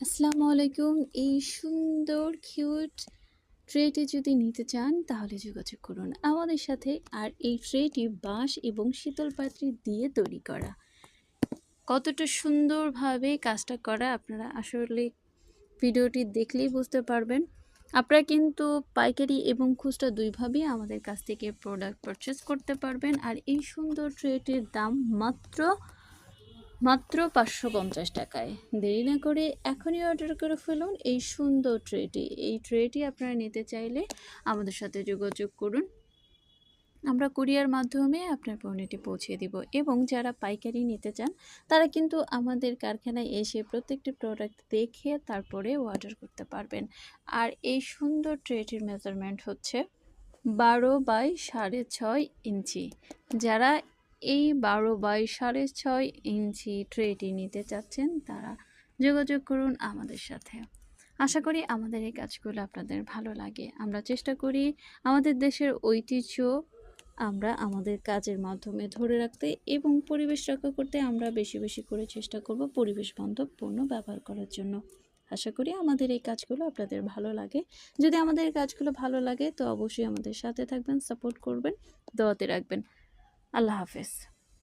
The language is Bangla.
আসসালামু আলাইকুম। এই সুন্দর, কিউট ট্রেটি যদি নিতে চান, তাহলে যোগাযোগ করুন আমাদের সাথে আর এই ট্রেটি বাঁশ এবং শীতল পাত্রী দিয়ে তৈরি করা। কতটা সুন্দরভাবে কাজটা করা আপনারা আসলে ভিডিওটি দেখলেই বুঝতে পারবেন। আপনারা কিন্তু পাইকারি এবং খুচরা দুইভাবেই আমাদের কাছ থেকে প্রোডাক্ট পারচেস করতে পারবেন। আর এই সুন্দর ট্রেটির দাম মাত্র মাত্র পাঁচশো পঞ্চাশ টাকায়। দেরি না করে এখনই অর্ডার করে ফেলুন এই সুন্দর ট্রেটি এই ট্রেটি আপনারা নিতে চাইলে আমাদের সাথে যোগাযোগ করুন। আমরা কুরিয়ার মাধ্যমে আপনার পণ্যটি পৌঁছে দিব এবং যারা পাইকারি নিতে চান, তারা কিন্তু আমাদের কারখানায় এসে প্রত্যেকটি প্রোডাক্ট দেখে তারপরে অর্ডার করতে পারবেন। আর এই সুন্দর ট্রেটির মেজারমেন্ট হচ্ছে বারো বাই সাড়ে ছয় ইঞ্চি। যারা এই বারো বাই সাড়ে ছয় ইঞ্চি ট্রেটি নিতে চাচ্ছেন তারা যোগাযোগ করুন আমাদের সাথে। আশা করি আমাদের এই কাজগুলো আপনাদের ভালো লাগে। আমরা চেষ্টা করি আমাদের দেশের ঐতিহ্য আমরা আমাদের কাজের মাধ্যমে ধরে রাখতে এবং পরিবেশ রক্ষা করতে আমরা বেশি বেশি করে চেষ্টা করব পরিবেশ বান্ধব পণ্য ব্যবহার করার জন্য। আশা করি আমাদের এই কাজগুলো আপনাদের ভালো লাগে। যদি আমাদের কাজগুলো ভালো লাগে তো অবশ্যই আমাদের সাথে থাকবেন, সাপোর্ট করবেন, দোয়াতে রাখবেন। আল্লাহ হাফেজ।